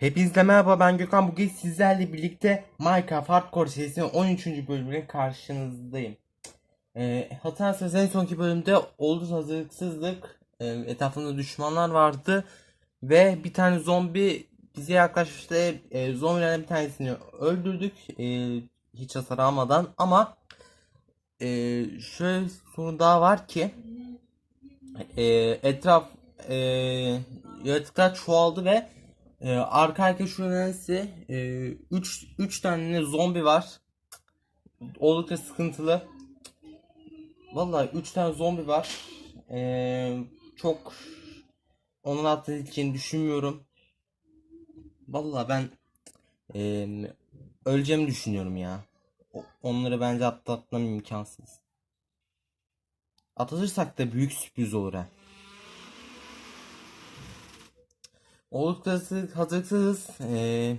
Hepinize merhaba ben Gökhan bugün sizlerle birlikte Minecraft Hardcore serisinin 13. bölümüne karşınızdayım. Ee, hatırlarsanız en sonki bölümde olduz hazırlıksızlık, e, etrafında düşmanlar vardı ve bir tane zombi bize yaklaşmıştı. E, zombilerden bir tanesini öldürdük e, hiç hasar almadan ama e, şöyle bir sorun daha var ki e, etraf e, yaratıklar çoğaldı ve e, arka arka şu nedense 3 3 tane zombi var. Oldukça sıkıntılı. Vallahi 3 tane zombi var. E, çok onun atlatacağını düşünmüyorum. Vallahi ben e, öleceğimi düşünüyorum ya. Onları bence atlatmam imkansız. Atlatırsak da büyük sürpriz olur ha. Oldukça hazırlıksızız. Ee,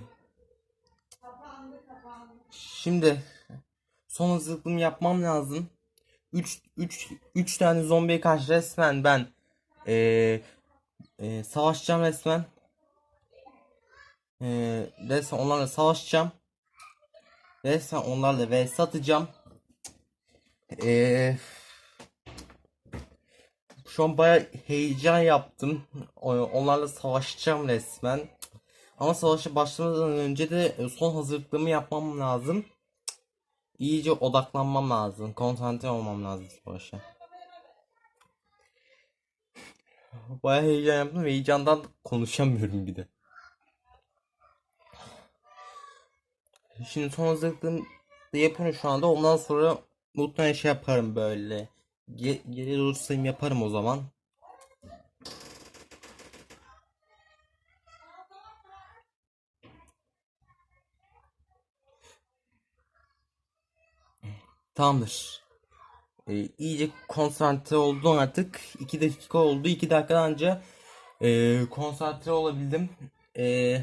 şimdi son hazırlıklığımı yapmam lazım. 3 3 3 tane zombiye karşı resmen ben ee, ee, savaşacağım resmen. Ee, resmen onlarla savaşacağım. Resmen onlarla vs atacağım. Ee, şu an baya heyecan yaptım. Onlarla savaşacağım resmen. Ama savaşa başlamadan önce de e, son hazırlıklarımı yapmam lazım. İyice odaklanmam lazım. Konsantre olmam lazım savaşa. Baya heyecan yaptım ve heyecandan konuşamıyorum bir de. Şimdi son hazırlıklarımı da yapıyorum şu anda. Ondan sonra muhtemelen şey yaparım böyle. Ge geri doğru sayım yaparım o zaman. Tamamdır. Ee, iyice konsantre oldum artık. 2 dakika oldu. 2 dakika önce e, konsantre olabildim. E,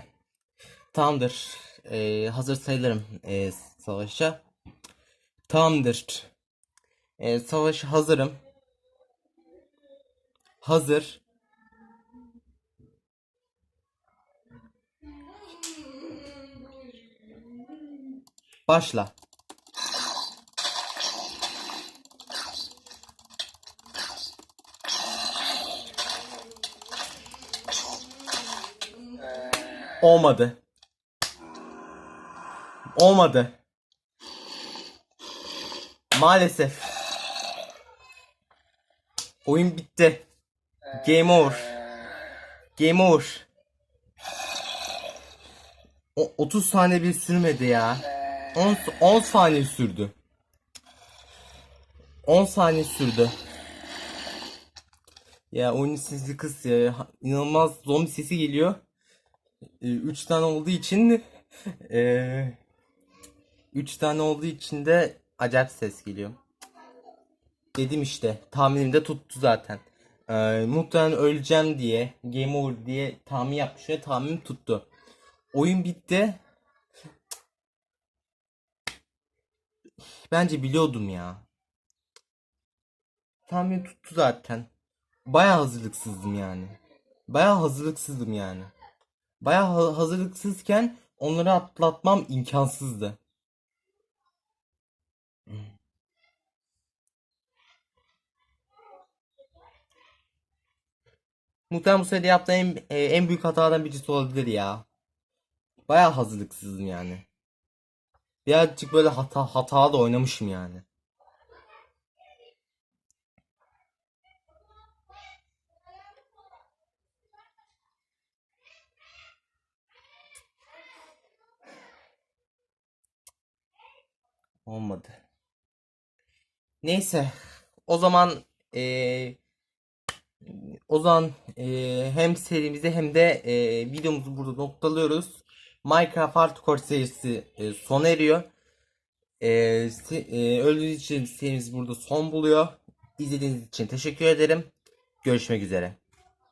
tamamdır. E, hazır sayılırım e, savaşa. Tamamdır. E, savaşa hazırım. Hazır. Başla. Olmadı. Olmadı. Maalesef. Oyun bitti. Game over. Game over. O 30 saniye bir sürmedi ya. 10 10 saniye sürdü. 10 saniye sürdü. Ya oyunun sesi kıs ya. İnanılmaz zombi sesi geliyor. 3 tane olduğu için eee 3 tane olduğu için de acayip ses geliyor. Dedim işte tahminimde tuttu zaten. Ee, muhtemelen öleceğim diye game over diye tahmin yapmış ve tahminim tuttu. Oyun bitti. Bence biliyordum ya. Tahmin tuttu zaten. Baya hazırlıksızdım yani. Baya hazırlıksızdım yani. Baya ha- hazırlıksızken onları atlatmam imkansızdı. Muhtemelen bu sürede yaptığım en, e, en büyük hatadan birisi olabilir ya. Baya hazırlıksızım yani. Birazcık böyle hata hata da oynamışım yani. Olmadı. Neyse. O zaman eee o zaman eee, hem serimizi hem de eee, videomuzu burada noktalıyoruz. Minecraft Hardcore serisi eee, sona eriyor. Eee se- eee, öldüğünüz için serimiz burada son buluyor. İzlediğiniz için teşekkür ederim. Görüşmek üzere.